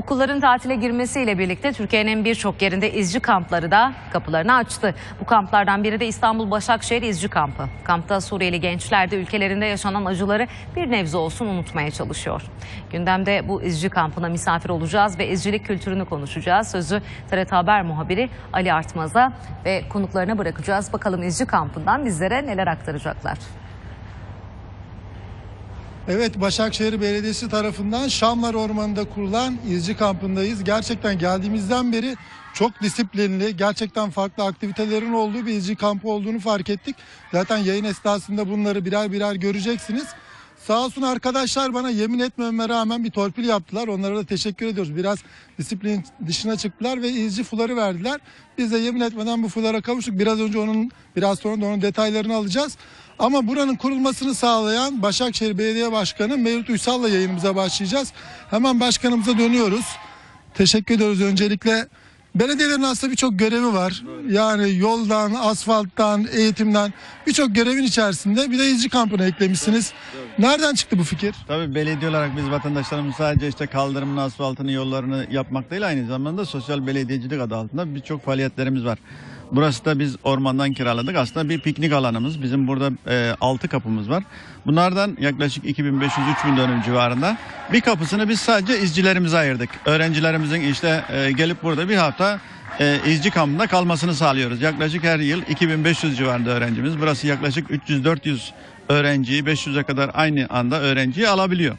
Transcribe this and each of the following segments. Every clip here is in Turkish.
Okulların tatile girmesiyle birlikte Türkiye'nin birçok yerinde izci kampları da kapılarını açtı. Bu kamplardan biri de İstanbul Başakşehir İzci Kampı. Kampta Suriyeli gençler de ülkelerinde yaşanan acıları bir nebze olsun unutmaya çalışıyor. Gündemde bu izci kampına misafir olacağız ve izcilik kültürünü konuşacağız. Sözü TRT Haber muhabiri Ali Artmaz'a ve konuklarına bırakacağız. Bakalım izci kampından bizlere neler aktaracaklar. Evet Başakşehir Belediyesi tarafından Şamlar Ormanı'nda kurulan izci kampındayız. Gerçekten geldiğimizden beri çok disiplinli, gerçekten farklı aktivitelerin olduğu bir izci kampı olduğunu fark ettik. Zaten yayın esnasında bunları birer birer göreceksiniz. Sağ olsun arkadaşlar bana yemin etmeme rağmen bir torpil yaptılar. Onlara da teşekkür ediyoruz. Biraz disiplin dışına çıktılar ve izci fuları verdiler. Biz de yemin etmeden bu fulara kavuştuk. Biraz önce onun biraz sonra da onun detaylarını alacağız. Ama buranın kurulmasını sağlayan Başakşehir Belediye Başkanı Mevlüt Uysal'la yayınımıza başlayacağız. Hemen başkanımıza dönüyoruz. Teşekkür ediyoruz öncelikle. Belediyelerin aslında birçok görevi var. Yani yoldan, asfalttan, eğitimden birçok görevin içerisinde bir de izci kampını eklemişsiniz. Nereden çıktı bu fikir? Tabii belediye olarak biz vatandaşlarımız sadece işte kaldırımını, asfaltını, yollarını yapmak değil aynı zamanda sosyal belediyecilik adı altında birçok faaliyetlerimiz var. Burası da biz ormandan kiraladık. Aslında bir piknik alanımız. Bizim burada e, 6 kapımız var. Bunlardan yaklaşık 2500-3000 dönüm civarında. Bir kapısını biz sadece izcilerimize ayırdık. Öğrencilerimizin işte e, gelip burada bir hafta e, izci kampında kalmasını sağlıyoruz. Yaklaşık her yıl 2500 civarında öğrencimiz. Burası yaklaşık 300-400 öğrenciyi 500'e kadar aynı anda öğrenciyi alabiliyor.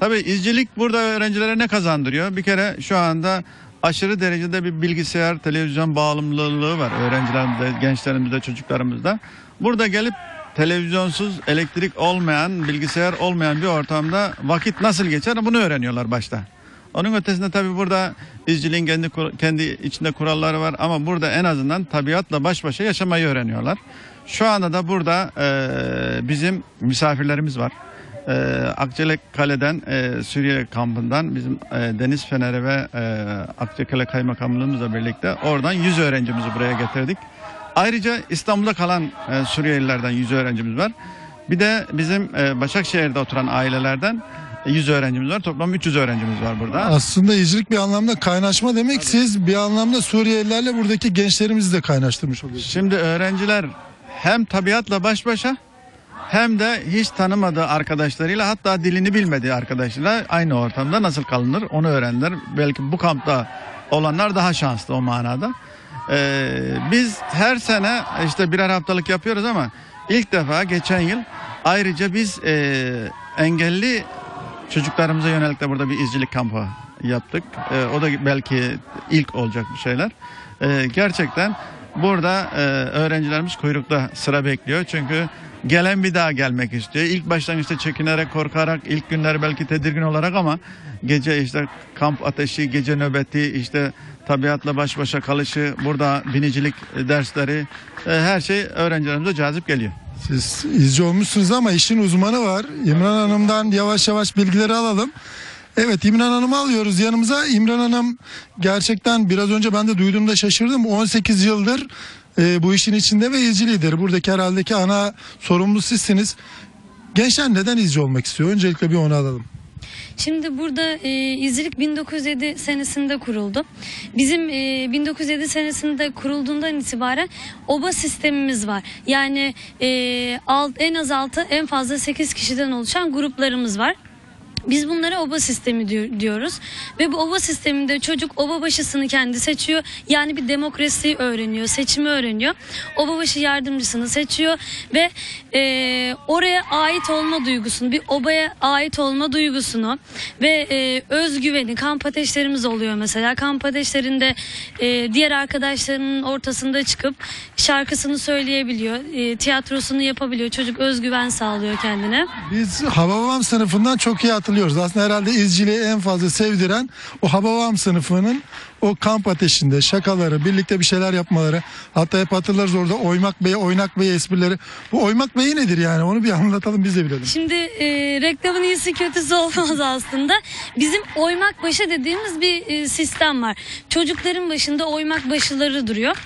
Tabii izcilik burada öğrencilere ne kazandırıyor? Bir kere şu anda aşırı derecede bir bilgisayar, televizyon bağımlılığı var öğrencilerimizde, gençlerimizde, çocuklarımızda. Burada gelip televizyonsuz, elektrik olmayan, bilgisayar olmayan bir ortamda vakit nasıl geçer bunu öğreniyorlar başta. Onun ötesinde tabii burada izciliğin kendi kendi içinde kuralları var ama burada en azından tabiatla baş başa yaşamayı öğreniyorlar. Şu anda da burada eee, bizim misafirlerimiz var. Ee, Akçele Kale'den e, Suriye kampından bizim e, Deniz Feneri ve e, Akçakale Kaymakamlığımızla birlikte oradan 100 öğrencimizi buraya getirdik. Ayrıca İstanbul'da kalan e, Suriyelilerden 100 öğrencimiz var. Bir de bizim e, Başakşehir'de oturan ailelerden 100 öğrencimiz var. Toplam 300 öğrencimiz var burada. Aslında izcilik bir anlamda kaynaşma demek. Siz bir anlamda Suriyelilerle buradaki gençlerimizi de kaynaştırmış oluyorsunuz. Şimdi öğrenciler hem tabiatla baş başa hem de hiç tanımadığı arkadaşlarıyla hatta dilini bilmediği arkadaşlarıyla aynı ortamda nasıl kalınır onu öğrendiler. Belki bu kampta olanlar daha şanslı o manada. Ee, biz her sene işte birer haftalık yapıyoruz ama ilk defa geçen yıl ayrıca biz e, engelli çocuklarımıza yönelik de burada bir izcilik kampı yaptık. Ee, o da belki ilk olacak bir şeyler. Ee, gerçekten burada e, öğrencilerimiz kuyrukta sıra bekliyor. Çünkü gelen bir daha gelmek istiyor. İlk baştan işte çekinerek, korkarak, ilk günler belki tedirgin olarak ama gece işte kamp ateşi, gece nöbeti, işte tabiatla baş başa kalışı, burada binicilik dersleri, e, her şey öğrencilerimize cazip geliyor. Siz izci olmuşsunuz ama işin uzmanı var. İmran Hanım'dan yavaş yavaş bilgileri alalım. Evet İmran Hanım'ı alıyoruz yanımıza. İmran Hanım gerçekten biraz önce ben de duyduğumda şaşırdım. 18 yıldır e, bu işin içinde ve izci lider. Buradaki herhaldeki ana sorumlu sizsiniz. Gençler neden izci olmak istiyor? Öncelikle bir onu alalım. Şimdi burada e, izcilik 1907 senesinde kuruldu. Bizim e, 1907 senesinde kurulduğundan itibaren oba sistemimiz var. Yani e, alt, en az 6 en fazla 8 kişiden oluşan gruplarımız var. Biz bunlara oba sistemi diyor- diyoruz ve bu oba sisteminde çocuk oba başısını kendi seçiyor. Yani bir demokrasiyi öğreniyor, seçimi öğreniyor. Oba başı yardımcısını seçiyor ve e, oraya ait olma duygusunu, bir obaya ait olma duygusunu ve e, özgüveni, kamp ateşlerimiz oluyor mesela. Kamp ateşlerinde e, diğer arkadaşlarının ortasında çıkıp şarkısını söyleyebiliyor, e, tiyatrosunu yapabiliyor. Çocuk özgüven sağlıyor kendine. Biz Hababam sınıfından çok iyi hatırlıyoruz. Aslında herhalde izciliği en fazla sevdiren o Hababam sınıfının o kamp ateşinde şakaları, birlikte bir şeyler yapmaları. Hatta hep hatırlarız orada Oymak Bey, Oynak Bey esprileri. Bu Oymak Bey nedir yani? Onu bir anlatalım biz de bilelim. Şimdi e, reklamın iyisi kötüsü olmaz aslında. Bizim oymak başı dediğimiz bir e, sistem var. Çocukların başında oymak başıları duruyor.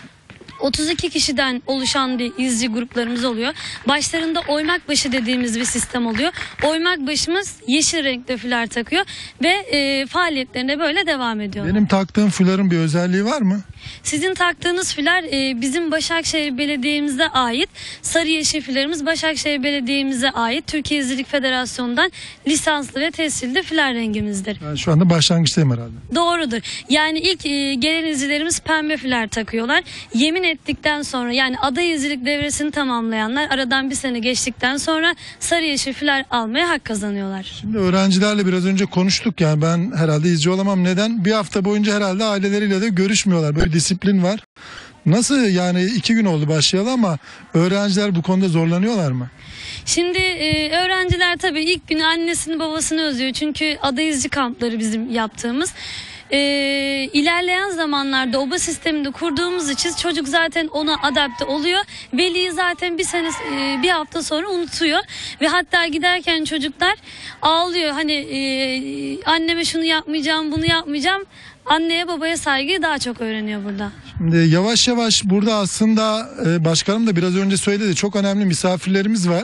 32 kişiden oluşan bir izci gruplarımız oluyor. Başlarında oymakbaşı dediğimiz bir sistem oluyor. Oymakbaşımız yeşil renkte füler takıyor ve e, faaliyetlerine böyle devam ediyor. Benim taktığım fuların bir özelliği var mı? Sizin taktığınız filer e, bizim Başakşehir Belediye'mize ait. Sarı yeşil filerimiz Başakşehir Belediye'mize ait. Türkiye İzcilik Federasyonu'ndan lisanslı ve tescilli filer rengimizdir. Ben şu anda başlangıçtayım herhalde. Doğrudur. Yani ilk e, gelen izcilerimiz pembe filer takıyorlar. Yemin ettikten sonra yani aday izcilik devresini tamamlayanlar aradan bir sene geçtikten sonra sarı yeşil filer almaya hak kazanıyorlar. Şimdi öğrencilerle biraz önce konuştuk yani ben herhalde izci olamam. Neden? Bir hafta boyunca herhalde aileleriyle de görüşmüyorlar. Böyle disiplin var. Nasıl yani iki gün oldu başlayalı ama öğrenciler bu konuda zorlanıyorlar mı? Şimdi e, öğrenciler tabii ilk gün annesini babasını özlüyor. Çünkü aday izci kampları bizim yaptığımız. E, ilerleyen zamanlarda oba sisteminde kurduğumuz için çocuk zaten ona adapte oluyor. Veli zaten bir sene e, bir hafta sonra unutuyor ve hatta giderken çocuklar ağlıyor. Hani e, anneme şunu yapmayacağım, bunu yapmayacağım. Anneye babaya saygıyı daha çok öğreniyor burada. Şimdi yavaş yavaş burada aslında e, başkanım da biraz önce söyledi çok önemli misafirlerimiz var.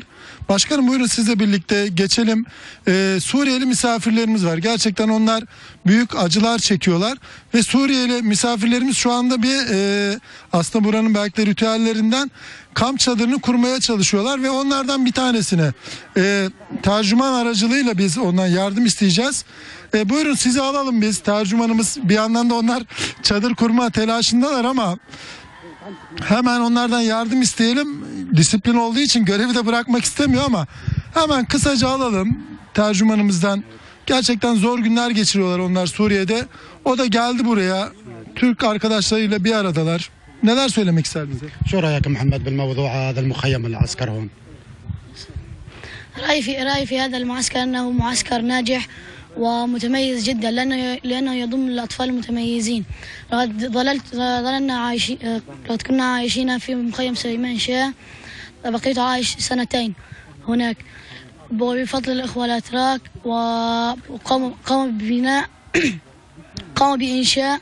Başkanım buyurun sizle birlikte geçelim. E, Suriyeli misafirlerimiz var. Gerçekten onlar büyük acılar çekiyorlar ve Suriyeli misafirlerimiz şu anda bir e, aslında buranın belki de ritüellerinden kamp çadırını kurmaya çalışıyorlar ve onlardan bir tanesine e, tercüman aracılığıyla biz ondan yardım isteyeceğiz. E, buyurun sizi alalım biz. Tercümanımız bir yandan da onlar çadır kurma telaşındalar ama hemen onlardan yardım isteyelim. Disiplin olduğu için görevi de bırakmak istemiyor ama hemen kısaca alalım tercümanımızdan. Gerçekten zor günler geçiriyorlar onlar Suriye'de. O da geldi buraya. Türk arkadaşlarıyla bir aradalar. Söylemek ister bize? شو رأيك محمد بالموضوع هذا المخيم العسكر هون؟ رأيي في رأيي في هذا المعسكر أنه معسكر ناجح ومتميز جدا لأنه لأنه يضم الأطفال المتميزين لقد ظللت ظللنا عايشين لقد كنا عايشين في مخيم سليمان شاه بقيت عايش سنتين هناك وبفضل الإخوة الأتراك وقاموا قاموا ببناء قاموا بإنشاء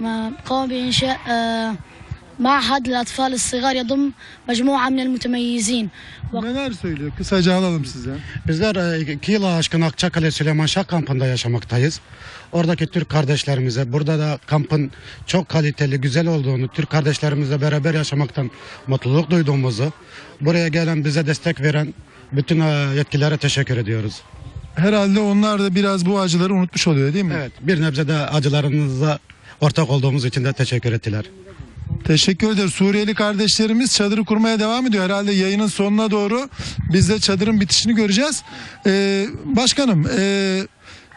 ما- قاموا بإنشاء آه، معهد للأطفال الصغار يضم مجموعة من المتميزين Neler söylüyor? Kısaca alalım size. Bizler e, iki yıl aşkın Akçakale Süleyman Şah kampında yaşamaktayız. Oradaki Türk kardeşlerimize, burada da kampın çok kaliteli, güzel olduğunu, Türk kardeşlerimizle beraber yaşamaktan mutluluk duyduğumuzu, buraya gelen bize destek veren bütün e, yetkililere teşekkür ediyoruz. Herhalde onlar da biraz bu acıları unutmuş oluyor değil mi? Evet, bir nebze de acılarınıza ortak olduğumuz için de teşekkür ettiler. Teşekkür ederiz. Suriyeli kardeşlerimiz çadırı kurmaya devam ediyor. Herhalde yayının sonuna doğru biz de çadırın bitişini göreceğiz. Ee, başkanım e,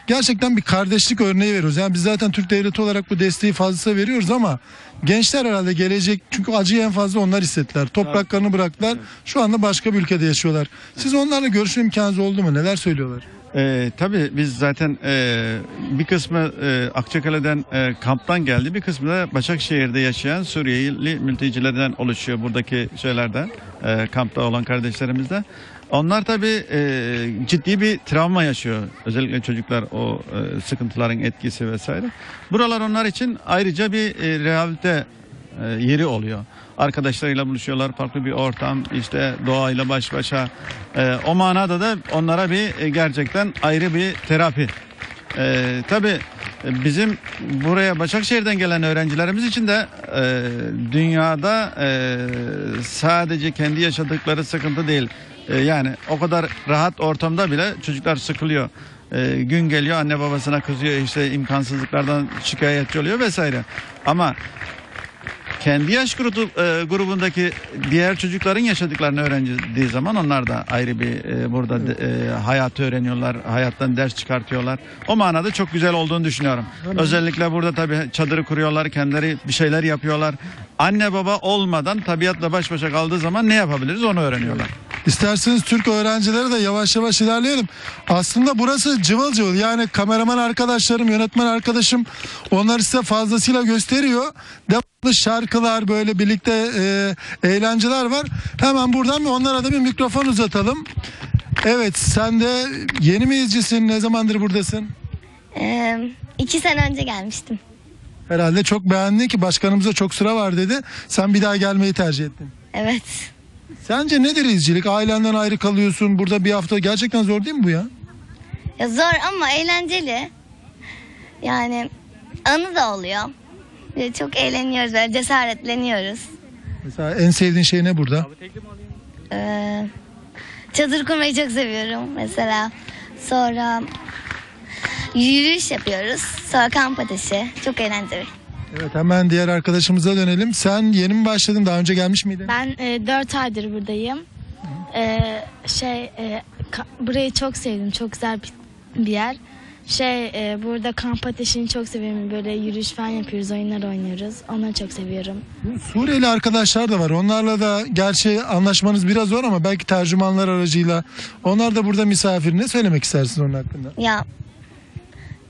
gerçekten bir kardeşlik örneği veriyoruz. Yani biz zaten Türk Devleti olarak bu desteği fazlası veriyoruz ama gençler herhalde gelecek çünkü acıyı en fazla onlar hissettiler. Topraklarını bıraktılar. Şu anda başka bir ülkede yaşıyorlar. Siz onlarla görüşme imkanınız oldu mu? Neler söylüyorlar? Ee, tabii biz zaten e, bir kısmı e, Akçakale'den e, kamptan geldi. Bir kısmı da Başakşehir'de yaşayan Suriyeli mültecilerden oluşuyor buradaki şeylerden. E, kampta olan kardeşlerimizden. Onlar tabii e, ciddi bir travma yaşıyor. Özellikle çocuklar o e, sıkıntıların etkisi vesaire. Buralar onlar için ayrıca bir e, rehabilite e, yeri oluyor. Arkadaşlarıyla buluşuyorlar, farklı bir ortam, işte doğayla baş başa. E, o manada da onlara bir e, gerçekten ayrı bir terapi. E, tabii e, bizim buraya Başakşehir'den gelen öğrencilerimiz için de e, dünyada e, sadece kendi yaşadıkları sıkıntı değil. E, yani o kadar rahat ortamda bile çocuklar sıkılıyor. E, gün geliyor anne babasına kızıyor işte imkansızlıklardan şikayetçi oluyor vesaire. Ama kendi yaş grubu, e, grubundaki diğer çocukların yaşadıklarını öğrendiği zaman onlar da ayrı bir e, burada de- e, hayatı öğreniyorlar, hayattan ders çıkartıyorlar. O manada çok güzel olduğunu düşünüyorum. Özellikle burada tabii çadırı kuruyorlar, kendileri bir şeyler yapıyorlar. Anne baba olmadan tabiatla baş başa kaldığı zaman ne yapabiliriz onu öğreniyorlar. İsterseniz Türk öğrencilere de yavaş yavaş ilerleyelim. Aslında burası cıvıl cıvıl. Yani kameraman arkadaşlarım, yönetmen arkadaşım onları size fazlasıyla gösteriyor. Devamlı şarkılar böyle birlikte e, eğlenceler var. Hemen buradan bir onlara da bir mikrofon uzatalım. Evet sen de yeni mi izcisin? Ne zamandır buradasın? Ee, iki sene önce gelmiştim. Herhalde çok beğendin ki başkanımıza çok sıra var dedi. Sen bir daha gelmeyi tercih ettin. Evet. Sence nedir izcilik? Ailenden ayrı kalıyorsun. Burada bir hafta gerçekten zor değil mi bu ya? Ya zor ama eğlenceli. Yani anı da oluyor. Ve Çok eğleniyoruz böyle cesaretleniyoruz. Mesela en sevdiğin şey ne burada? Ee, çadır kurmayı çok seviyorum mesela. Sonra yürüyüş yapıyoruz. Sonra kamp ateşi. Çok eğlenceli. Evet hemen diğer arkadaşımıza dönelim. Sen yeni mi başladın? Daha önce gelmiş miydin? Ben 4 aydır buradayım. E, şey e, ka- burayı çok sevdim. Çok güzel bir, bir yer. Şey e, burada kamp ateşini çok seviyorum. Böyle yürüyüş falan yapıyoruz, oyunlar oynuyoruz. Onları çok seviyorum. Suriyeli arkadaşlar da var. Onlarla da gerçi anlaşmanız biraz zor ama belki tercümanlar aracıyla. Onlar da burada misafir. Ne söylemek istersin onun hakkında? Ya,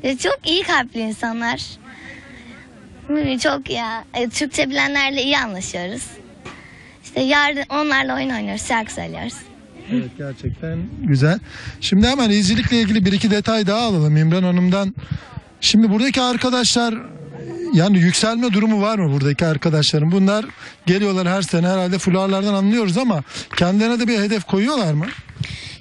ya çok iyi kalpli insanlar. Çok ya. e, Türkçe bilenlerle iyi anlaşıyoruz. İşte yardım onlarla oyun oynuyoruz, şarkı söylüyoruz. Evet gerçekten güzel. Şimdi hemen izcilikle ilgili bir iki detay daha alalım İmran Hanım'dan. Şimdi buradaki arkadaşlar yani yükselme durumu var mı buradaki arkadaşların? Bunlar geliyorlar her sene herhalde fularlardan anlıyoruz ama kendilerine de bir hedef koyuyorlar mı?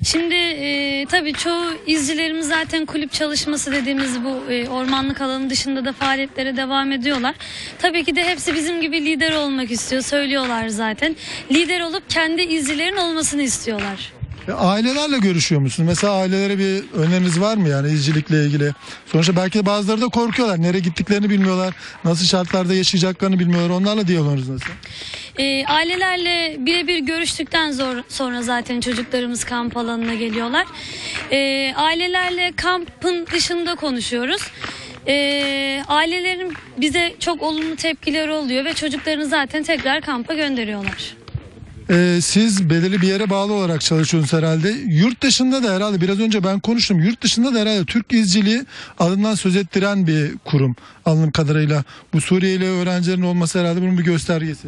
Şimdi e, tabii çoğu izcilerimiz zaten kulüp çalışması dediğimiz bu e, ormanlık alanı dışında da faaliyetlere devam ediyorlar. Tabii ki de hepsi bizim gibi lider olmak istiyor. Söylüyorlar zaten. Lider olup kendi izcilerin olmasını istiyorlar. E, ailelerle görüşüyor musunuz? Mesela ailelere bir öneriniz var mı yani izcilikle ilgili? Sonuçta belki de bazıları da korkuyorlar. Nereye gittiklerini bilmiyorlar. Nasıl şartlarda yaşayacaklarını bilmiyorlar. Onlarla diyaloğunuz nasıl? E, ailelerle birebir görüştükten zor, sonra zaten çocuklarımız kamp alanına geliyorlar. E, ailelerle kampın dışında konuşuyoruz. E, ailelerin bize çok olumlu tepkileri oluyor ve çocuklarını zaten tekrar kampa gönderiyorlar. Ee, siz belirli bir yere bağlı olarak çalışıyorsunuz herhalde. Yurt dışında da herhalde biraz önce ben konuştum. Yurt dışında da herhalde Türk izciliği adından söz ettiren bir kurum anladığım kadarıyla. Bu Suriyeli öğrencilerin olması herhalde bunun bir göstergesi.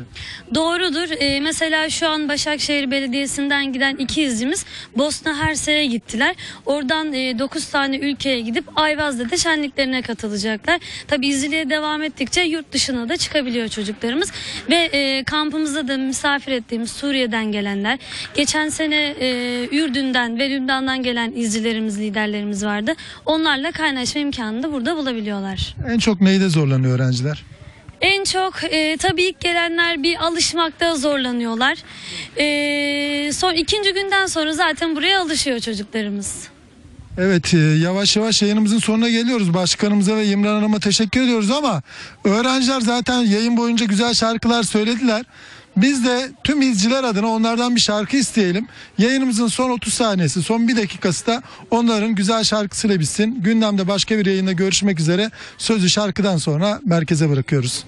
Doğrudur. Ee, mesela şu an Başakşehir Belediyesi'nden giden iki izcimiz Bosna Hersek'e gittiler. Oradan 9 tane ülkeye gidip Ayvaz'da da şenliklerine katılacaklar. Tabi izciliğe devam ettikçe yurt dışına da çıkabiliyor çocuklarımız. Ve e, kampımızda da misafir ettiğimiz Suriye'den gelenler, geçen sene e, Ürdün'den ve Lübnan'dan gelen izcilerimiz, liderlerimiz vardı. Onlarla kaynaşma imkanını da burada bulabiliyorlar. En çok neyde zorlanıyor öğrenciler? En çok e, tabii ilk gelenler bir alışmakta zorlanıyorlar. E, son ikinci günden sonra zaten buraya alışıyor çocuklarımız. Evet e, yavaş yavaş yayınımızın sonuna geliyoruz. Başkanımıza ve İmran Hanım'a teşekkür ediyoruz ama öğrenciler zaten yayın boyunca güzel şarkılar söylediler. Biz de tüm izciler adına onlardan bir şarkı isteyelim. Yayınımızın son 30 saniyesi, son bir dakikası da onların güzel şarkısıyla bitsin. Gündemde başka bir yayında görüşmek üzere. Sözü şarkıdan sonra merkeze bırakıyoruz.